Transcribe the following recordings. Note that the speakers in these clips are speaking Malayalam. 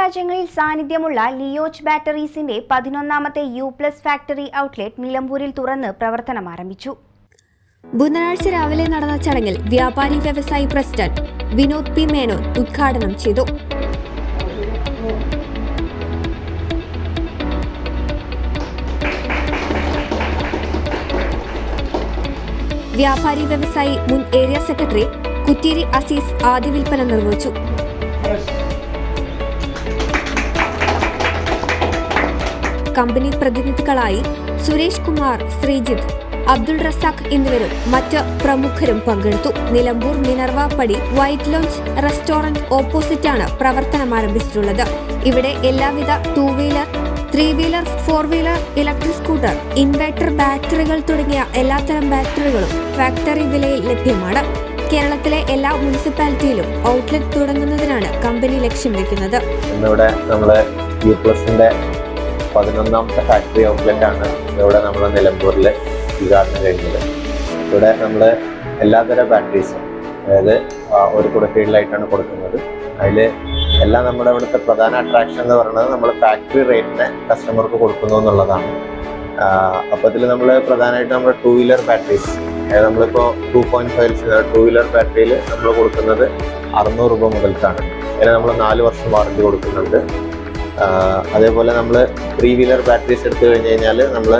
രാജ്യങ്ങളിൽ സാന്നിധ്യമുള്ള ലിയോച്ച് ബാറ്ററീസിന്റെ പതിനൊന്നാമത്തെ യു പ്ലസ് ഫാക്ടറി ഔട്ട്ലെറ്റ് നിലമ്പൂരിൽ തുറന്ന് പ്രവർത്തനം ആരംഭിച്ചു. ബുധനാഴ്ച രാവിലെ നടന്ന ചടങ്ങിൽ വ്യാപാരി വ്യവസായി പ്രസിഡന്റ് വിനോദ് പി മേനോൻ ഉദ്ഘാടനം ചെയ്തു. വ്യാപാരി വ്യവസായി മുൻ ഏരിയ സെക്രട്ടറി കുറ്റേരി അസീസ് ആദ്യ വിൽപ്പന നിർവഹിച്ചു. കമ്പനി പ്രതിനിധികളായി സുരേഷ് കുമാർ ശ്രീജിത്ത് അബ്ദുൾ റസാഖ് എന്നിവരും മറ്റ് പ്രമുഖരും പങ്കെടുത്തു. Nilambur Minervappadi white lounge restaurant ഓപ്പോസിറ്റാണ് പ്രവർത്തനം ആരംഭിച്ചിട്ടുള്ളത്. ഇവിടെ എല്ലാവിധ two wheeler three wheeler four wheeler electric scooter inverter ബാറ്ററികൾ തുടങ്ങിയ എല്ലാത്തരം ബാറ്ററികളും ഫാക്ടറി വിലയിൽ ലഭ്യമാണ്. കേരളത്തിലെ എല്ലാ മുനിസിപ്പാലിറ്റിയിലും ഔട്ട്ലെറ്റ് തുടങ്ങുന്നതിനാണ് കമ്പനി ലക്ഷ്യം വെക്കുന്നത്. പതിനൊന്നാമത്തെ ഫാക്ടറി ഔട്ട്ലെറ്റ് ആണ് ഇവിടെ നമ്മൾ നിലമ്പൂരിൽ ഉദ്ഘാടനം കഴിഞ്ഞത്. ഇവിടെ നമ്മൾ എല്ലാതരം ബാറ്ററീസും അതായത് ഒരു കുടക്കീഴിലായിട്ടാണ് കൊടുക്കുന്നത്. അതിൽ എല്ലാം നമ്മുടെ ഇവിടുത്തെ പ്രധാന അട്രാക്ഷൻ എന്ന് പറയുന്നത് നമ്മൾ ഫാക്ടറി റേറ്റിന് കസ്റ്റമർക്ക് കൊടുക്കുന്നു എന്നുള്ളതാണ്. അപ്പോൾ ഇതിൽ നമ്മൾ പ്രധാനമായിട്ട് നമ്മുടെ ടൂ വീലർ ബാറ്ററീസ് അതായത് നമ്മളിപ്പോൾ two point five two wheeler ബാറ്ററിയിൽ നമ്മൾ കൊടുക്കുന്നത് അറുന്നൂറ് രൂപ മുതൽക്കാണ്. അതിന് നമ്മൾ നാല് വർഷം വാറണ്ടി കൊടുക്കുന്നുണ്ട്. അതേപോലെ നമ്മൾ ത്രീ വീലർ ബാറ്ററീസ് എടുത്തു കഴിഞ്ഞ് കഴിഞ്ഞാൽ നമ്മൾ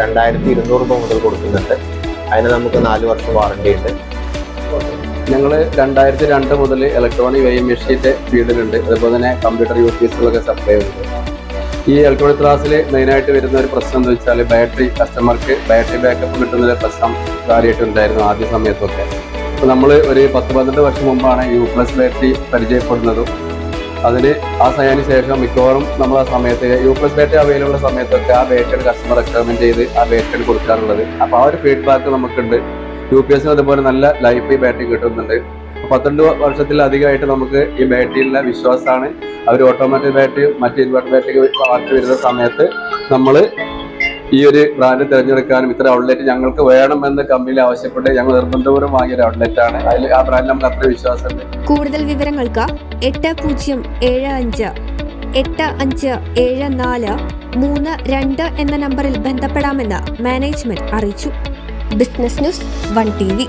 രണ്ടായിരത്തി ഇരുന്നൂറ് രൂപ മുതൽ കൊടുക്കുന്നുണ്ട്. അതിന് നമുക്ക് നാല് വർഷം വാറണ്ടി ഉണ്ട്. ഞങ്ങൾ രണ്ടായിരത്തി രണ്ട് മുതൽ ഇലക്ട്രോണിക് വെയിം മെഷീന്റെ ഫീൽഡിലുണ്ട്. അതുപോലെ തന്നെ കമ്പ്യൂട്ടർ പീസുകളൊക്കെ സപ്ലൈ ചെയ്യുന്നുണ്ട്. ഈ ഇലക്ട്രോണിക് ക്ലാസ്സിൽ മെയിനായിട്ട് വരുന്ന ഒരു പ്രശ്നം എന്ന് വെച്ചാൽ ബാറ്ററി കസ്റ്റമർക്ക് ബാറ്ററി ബാക്കപ്പ് കിട്ടുന്നതിലെ പ്രശ്നം കാര്യമായിട്ട് ഉണ്ടായിരുന്നു ആദ്യ സമയത്തൊക്കെ. അപ്പോൾ നമ്മൾ ഒരു പത്ത് പന്ത്രണ്ട് വർഷം മുമ്പാണ് യു പ്ലസ് ബാറ്ററി പരിചയപ്പെടുന്നതും അതിന് ആ സമയത്തിന് ശേഷം മിക്കവാറും നമ്മൾ ആ സമയത്ത് യു പ്ലസ് ബാറ്ററി അവൈലബിൾ സമയത്തൊക്കെ ആ ബേറ്റഡ് കസ്റ്റമർ റെക്കമെൻഡ് ചെയ്ത് ആ ബാറ്ററി കൊടുക്കാറുള്ളത്. അപ്പോൾ ആ ഒരു ഫീഡ്ബാക്ക് നമുക്കുണ്ട്. യു പി എസിന് അതുപോലെ നല്ല ലൈഫ് ബാറ്ററി കിട്ടുന്നുണ്ട്. പന്ത്രണ്ട് വർഷത്തിലധികമായിട്ട് നമുക്ക് ഈ ബാറ്ററിയിലുള്ള വിശ്വാസമാണ് അവർ ഓട്ടോമാറ്റിക് ബാറ്ററി മറ്റ് ഇൻവെർട്ടർ ബാറ്ററി വരുന്ന സമയത്ത് നമ്മൾ ഈ ഒരു ബ്രാൻഡ് തിരഞ്ഞെടുക്കാനും ഇത്ര ഔട്ട്ലെറ്റ് ഞങ്ങൾക്ക് വേണമെന്ന് കമ്പനി ആവശ്യപ്പെട്ട് ഞങ്ങൾ നിർബന്ധപൂർവം വാങ്ങിയ ഒരു ഔട്ട്ലെറ്റ് ആണ്. അതിൽ ആ ബ്രാൻഡ് നമുക്ക് അത്ര വിശ്വാസമുണ്ട്. കൂടുതൽ വിവരങ്ങൾക്ക് എട്ട് പൂജ്യം ഏഴ് അഞ്ച് എട്ട് അഞ്ച് ഏഴ് നാല് മൂന്ന് രണ്ട് എന്ന നമ്പറിൽ ബന്ധപ്പെടാമെന്ന് മാനേജ്മെന്റ് അറിയിച്ചു. Business news one T